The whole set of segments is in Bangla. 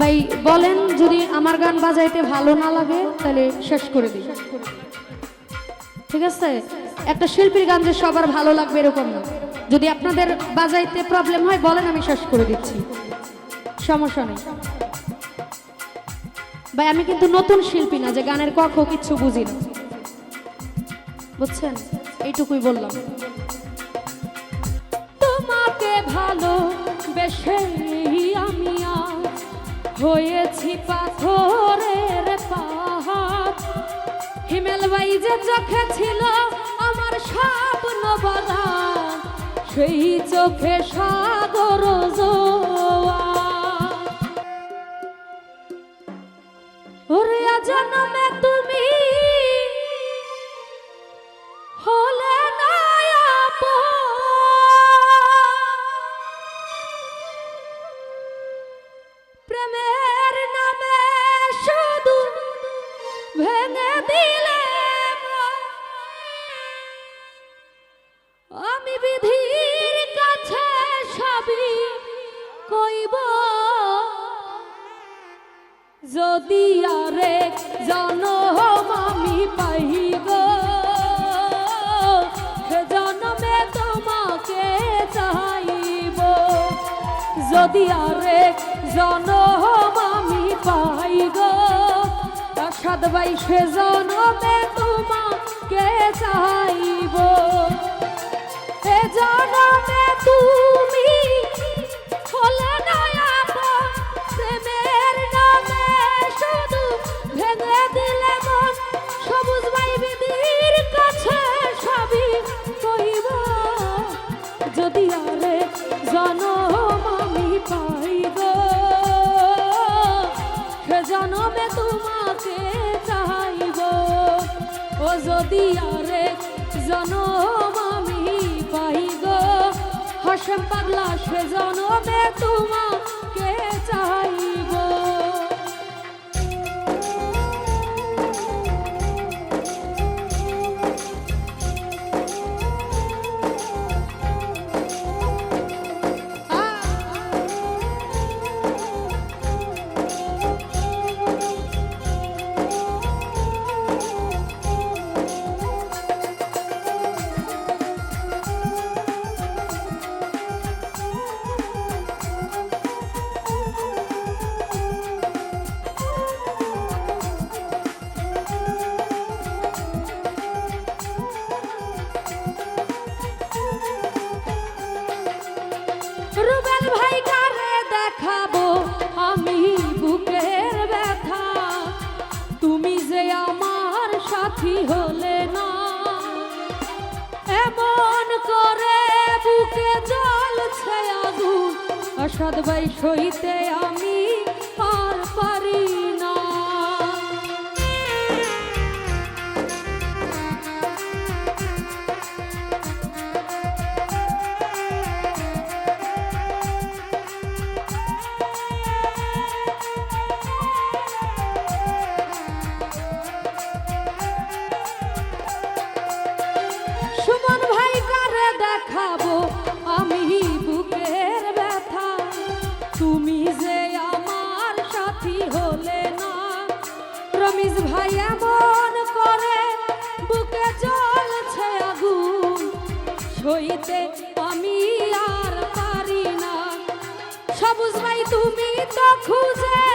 ভাই, বলেন যদি আমার গান বাজাইতে ভালো না লাগে, তাহলে শেষ করে দিই। ঠিক আছে? একটা শিল্পীর গান যে সবার ভালো লাগবে এরকম না। যদি আপনাদের বাজাইতে প্রবলেম হয়, বলেন আমি শেষ করে দিচ্ছি। সমস্যা নেই। ভাই, আমি কিন্তু নতুন শিল্পী না, যে গানের কখ কিচ্ছু বুঝি না। বুঝছেন? এইটুকুই বললাম। তোমাকে ভালো বেশে আমি আজ হয়েছি পাথরের পাহাড়। হিমেল বাই যে চোখে ছিল আমার স্বপ্ন বাগান সেই চোখে সাগর জোয়া ওরে জন্মে যদি আরে জনম আমি সে জনমে তোমাকে চাইব। যদি আরে জনম আমি পাই গো সাত বাই সে জনমে তোমাকে চাইব। এ জনমে তুমি যদি আরে জনম আমি পাই গো। হাসেম পাগলা সে জনমে তোমাকে চাইব অসৎ ভাই সইতে আমি আমি আর পারি না। সবুজ ভাই তুমি তো খুঁজে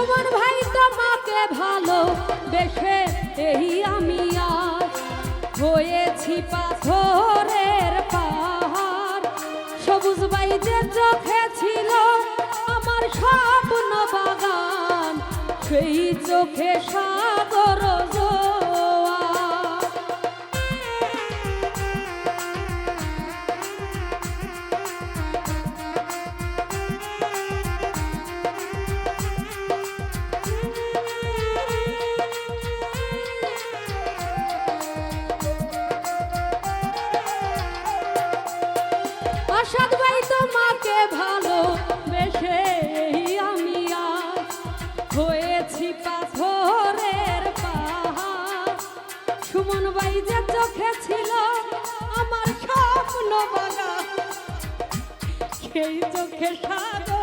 সুমন ভাই তোমাকে ভালো দেখে এই আমি আজ হয়েছি পাথরের পাহাড়। সবুজ ভাই যে চোখে ছিল আমার স্বপ্ন বাগান, সেই চোখে সাগর সেই চোখে সাগর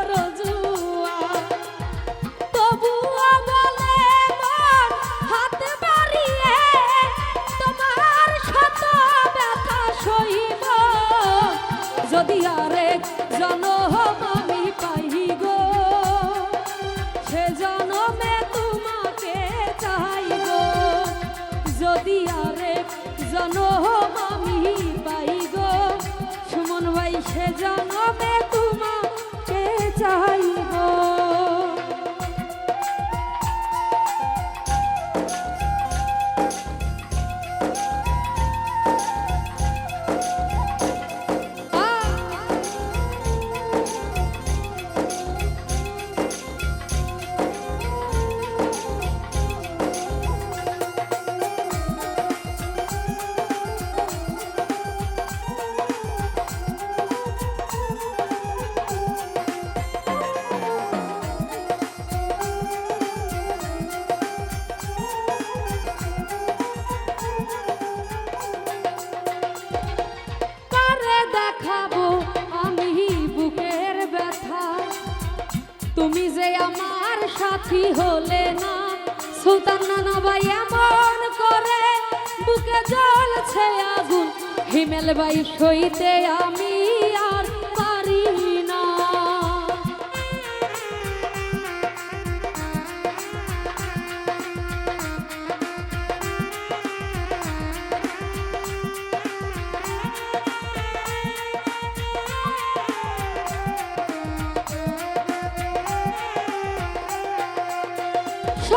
সে তুমি যে আমার সাথী হলে না, সুলতান নানা ভাই এমন করে, বুকে জ্বলছে আগুন। হিমেল ভাই সইতে আমি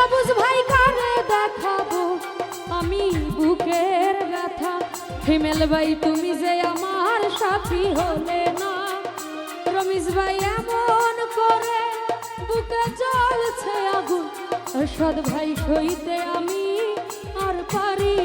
সবুজ ভাই কারে দেখাবো। আমি বুকের ব্যথা। হিমেল ভাই, তুমি যে আমার সাথী হলে না। রমিজ ভাই, এমন করে বুকে জ্বলছে আগুন। সদ ভাই, সইতে আমি আর পারি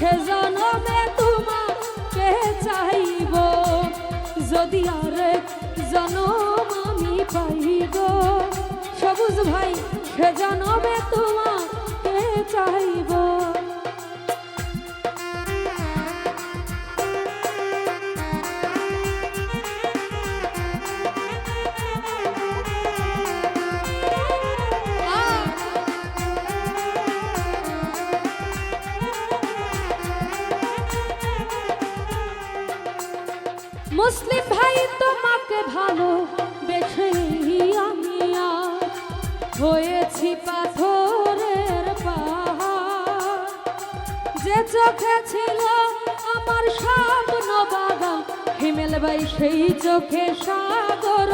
সে জনমে তোমাকে চাইব? যদি আরে জনম আমি পাইব। সবুজ ভাই সে জনমে তোমাকে চোখে ছিল আমার স্বপ্ন বাগান হিমেল ভাই সেই চোখে সাগর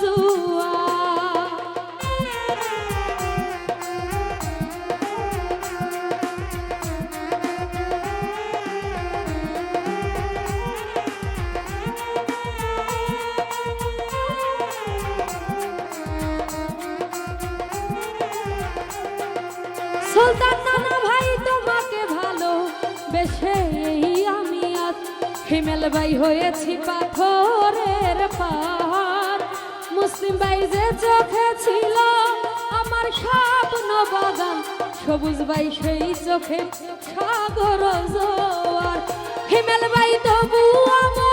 জুয়া। সুলতান হিমেল ভাই হয়েছি পাথরের পাহাড়। মুসলিম ভাই যে চোখে ছিল আমার স্বপ্ন বাগান। সবুজ ভাই সেই চোখে সাগর জোয়ার। হিমেল ভাই তবু আমলে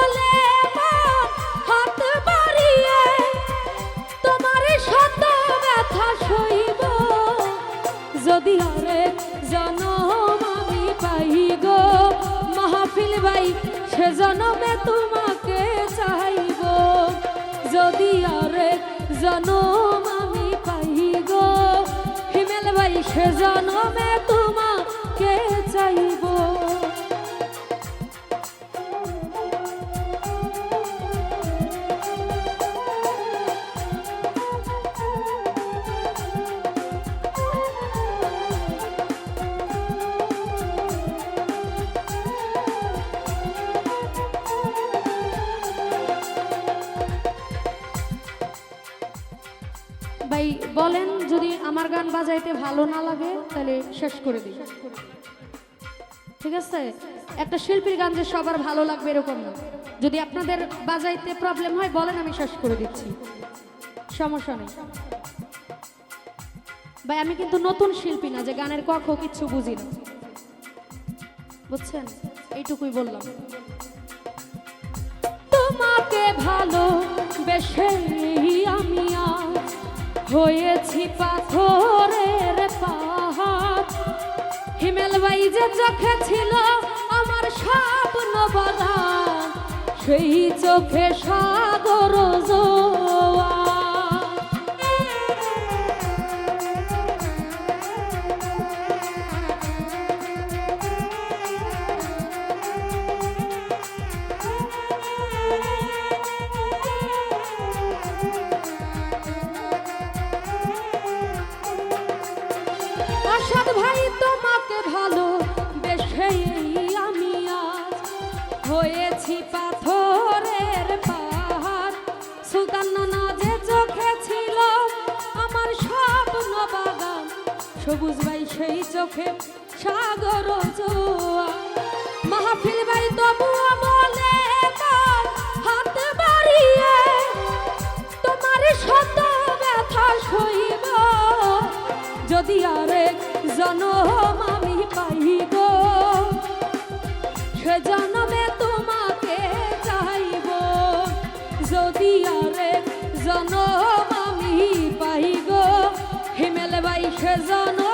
সে জনমে ভাই বলেন, যদি আমার গান বাজাইতে ভালো না লাগে, তাহলে শেষ করে দিই। ঠিক আছে? একটা শিল্পীর গান যে সবার ভালো লাগবে এরকম না। যদি আপনাদের বাজাইতে প্রবলেম হয়, বলেন, আমি শেষ করে দিচ্ছি। সমস্যা নেই। ভাই, আমি কিন্তু নতুন শিল্পী না, যে গানের কখ কিচ্ছু বুঝি না। বুঝছেন? এইটুকুই বললাম। তোমাকে ভালো বেশে আমি আজ হয়েছি পাথরের পাহাড় হিমেল বাই যে চোখে ছিল আমার স্বপ্ন বাধা সেই চোখে সাগর জোয়ার। হয়েছি পাথরের পাহাড়। সুলতান নানা যে চোখে ছিল আমার স্বপ্ন বাগান। সবুজ ভাই সেই চোখে সাগর জোয়ার। মাহফিল ভাই তবুও বলে হাত বাড়িয়ে তোমার শত ব্যথা সইব। যদি আরেক জনম আমি পাই গো জনম আমি পাই গো। হিমেল বাইশে জনম